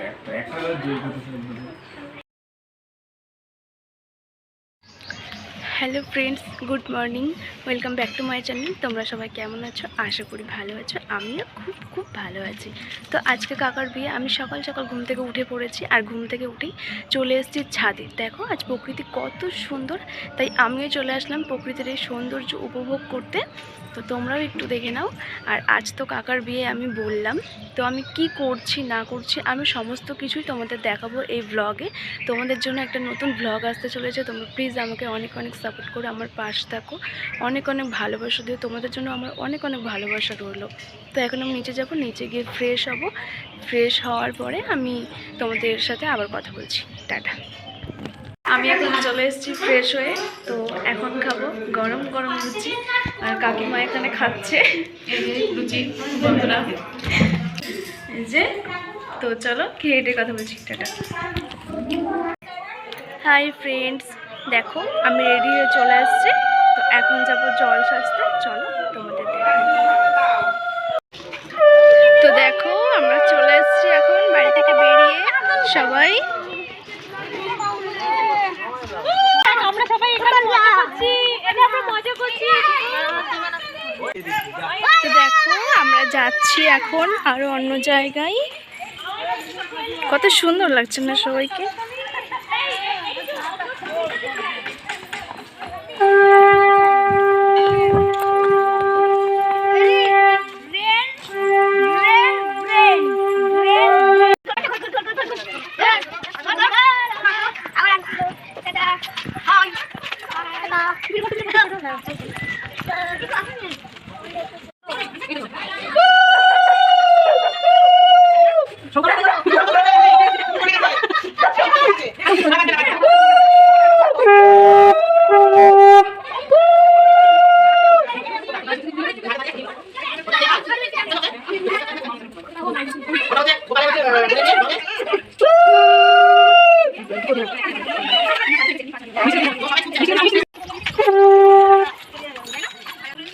একটা একটা hello friends, good morning. Welcome back to my channel. তোমরা সবাই কেমন আছো? আশা করি ভালো আছো। আমিও খুব খুব ভালো আছি। তো আজকে কাকার বিয়ে, আমি সকাল সকাল ঘুম থেকে উঠে পড়েছি আর ঘুম থেকে উঠেই চলে এসেছি ছাদে। দেখো, আজ প্রকৃতি কত সুন্দর। তাই আমিও চলে আসলাম প্রকৃতির এই সৌন্দর্য উপভোগ করতে। তো তোমরাও একটু দেখে নাও। আর আজ তো কাকার বিয়ে, আমি বললাম। তো আমি কি করছি, না করছি, আমি সমস্ত কিছুই তোমাদের দেখাবো এই ব্লগে তোমাদের জন্য একটা নতুন ব্লগ আসতে চলেছে। তোমরা প্লিজ আমাকে অনেক অনেক সাপোর্ট করে আমার পাশ থাকো। অনেক অনেক ভালোবাসা দিও তোমাদের জন্য আমার অনেক অনেক ভালোবাসা রইল। তো এখন আমি নিচে যাব, নিচে গিয়ে ফ্রেশ হব। ফ্রেশ হওয়ার পরে আমি তোমাদের সাথে আবার কথা বলছি। টাটা। আমি এখন চলে এসেছি ফ্রেশ হয়ে। তো এখন খাব গরম গরম লুচি। আর কাকিমা এখানে খাচ্ছে। লুচি বন্ধুরা। যে, তো চলো খেয়ে কথা বলছি। টাটা। হাই ফ্রেন্ডস দেখো আমি রেডি হয়ে চলে আসছি। তো এখন যাব জল সাজতে। চলো তোমাদের তো দেখো আমরা চলে এসেছি এখন বাড়ি থেকে বেরিয়ে সবাই। আমরা সবাই এখানে মজা করছি এটা আমরা মজা করছি। তো দেখো আমরা যাচ্ছি এখন আরও অন্য জায়গায়। কত সুন্দর লাগছে না সবাইকে।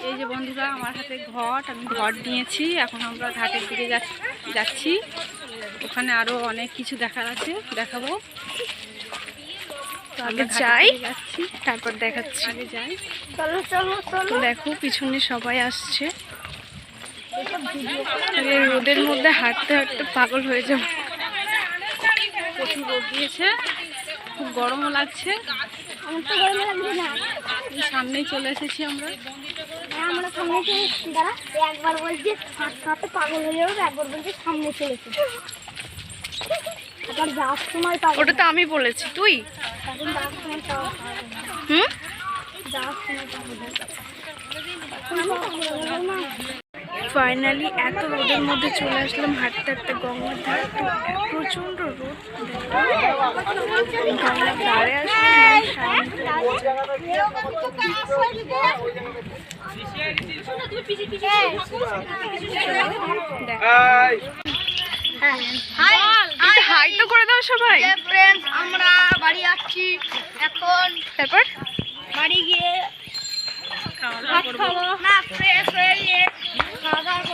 এই যে বন্ধুরা আমার হাতে ঘট আমি ঘট নিয়েছি এখন আমরা ঘাটের দিকে যাচ- যাচ্ছি। ওখানে আরও অনেক কিছু দেখার আছে দেখাবো। আগে যাই যাচ্ছি। তারপর দেখাচ্ছি। আগে যাই। দেখো পিছনে সবাই আসছে। রোদের মধ্যে হাঁটতে হাঁটতে পাগল হয়ে যাব। প্রচুর রোদ দিয়েছে। খুব গরমও লাগছে। সামনেই চলে এসেছি আমরা। আমরা সামনে চলেছি দাঁড়া একবার বলছি হাঁটতে হাঁটতে পাগল হয়ে যাবে একবার বলছি সামনে চলেছে আবার যাওয়ার সময় পাগল ওটা তো আমি বলেছি তুই? হুম যাওয়ার সময় পাগল হয়ে যাবে। এখন পাগল হয়ে যাবে না। ফাইনালি এত রোদের মধ্যে চলে আসলাম হাঁটতে হাঁটতে গঙ্গার ধারে তো প্রচণ্ড রোদ গঙ্গার ধারে আসলাম হাই তো করে দাও সবাই আমরা বাড়ি যাচ্ছি এখন তারপর বাড়ি গিয়ে ভাত খাব না ফ্রেশ হয়ে গিয়ে খাওয়া দাওয়া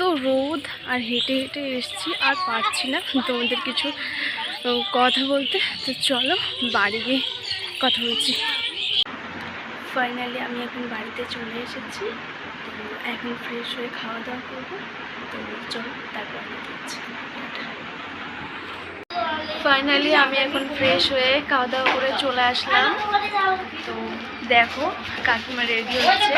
এত রোদ আর হেঁটে হেঁটে এসছি, আর পারছি না তোমাদের কিছু কথা বলতে। তো চলো বাড়ি গিয়ে কথা বলছি। ফাইনালি আমি এখন বাড়িতে চলে এসেছি। তো এখন ফ্রেশ হয়ে খাওয়া দাওয়া করব। তো চলো, তারপর আমি দিচ্ছি ফাইনালি আমি এখন ফ্রেশ হয়ে খাওয়া দাওয়া করে চলে আসলাম। তো দেখো কাকিমা রেডি হচ্ছে,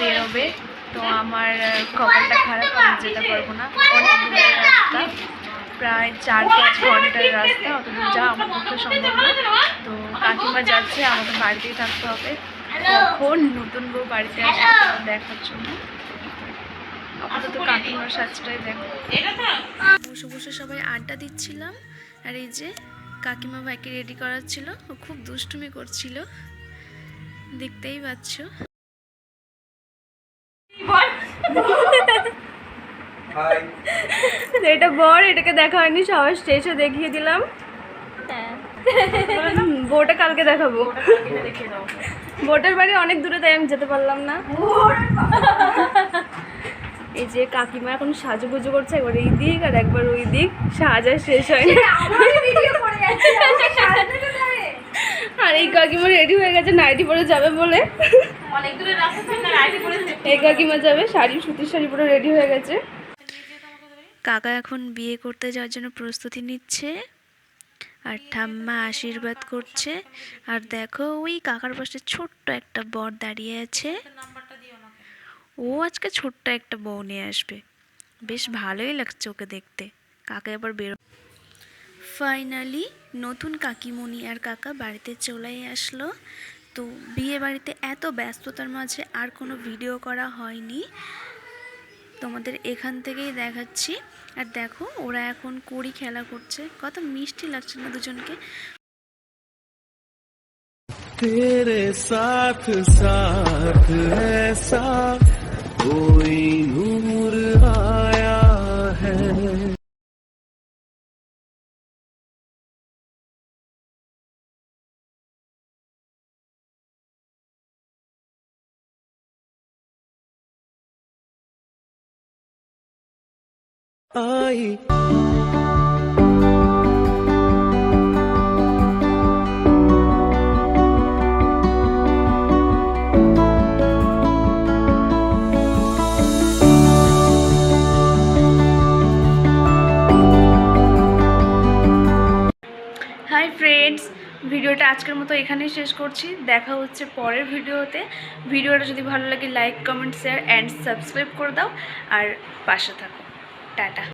বেরোবে। তো আমার কপালটা খারাপ, আমি যেতে পারব না। অনেক দূরের রাস্তা, প্রায় চার পাঁচ ঘণ্টার রাস্তা অত দূর যাওয়া আমার পক্ষে সম্ভব না। তো কাকিমা যাচ্ছে আমাকে বাড়িতেই থাকতে হবে। কখন নতুন বউ বাড়িতে আসে সেটা দেখার জন্য। আপাতত কাকিমার সাজটাই দেখো। বসে বসে সবাই আড্ডা দিচ্ছিলাম, আর এই যে কাকিমা ভাইকে রেডি করাচ্ছিল, ও খুব দুষ্টুমি করছিল। দেখতেই পাচ্ছ হাই এটা বর এটাকে দেখা হয়নি সবার স্টেজে দেখিয়ে দিলাম। বউটা কালকে দেখাবো। বোটের বাড়ি অনেক দূরে তাই আমি যেতে পারলাম না। এই যে কাকিমা এখন সাজুগুজু করছে একবার এই দিক আর একবার ওই দিক। সাজা শেষ হয় আর এই কাকিমা রেডি হয়ে গেছে নাইটি পরে যাবে বলে। এই কাকিমা যাবে শাড়ি সুতির শাড়ি পরে রেডি হয়ে গেছে। কাকা এখন বিয়ে করতে যাওয়ার জন্য প্রস্তুতি নিচ্ছে আর ঠাম্মা আশীর্বাদ করছে। আর দেখো, ওই কাকার পাশে ছোট্ট একটা বর দাঁড়িয়ে আছে। ও আজকে ছোট্ট একটা বউ নিয়ে আসবে। বেশ ভালোই লাগছে ওকে দেখতে। কাকা এবার বেরো ফাইনালি নতুন কাকিমণি আর কাকা বাড়িতে চলে আসলো। তো বিয়ে বাড়িতে এত ব্যস্ততার মাঝে আর কোনো ভিডিও করা হয়নি। তোমাদের এখান থেকেই দেখাচ্ছি আর দেখো ওরা এখন কড়ি খেলা করছে কত মিষ্টি লাগছে না দুজনকে तेरे साथ साथ ऐसा कोई ফ্রেন্ডস ভিডিওটা আজকের মতো এখানেই শেষ করছি। দেখা হচ্ছে পরের ভিডিওতে। ভিডিওটা যদি ভালো লাগে like comment share and subscribe করে দাও। আর পাশে থাকো। টাটা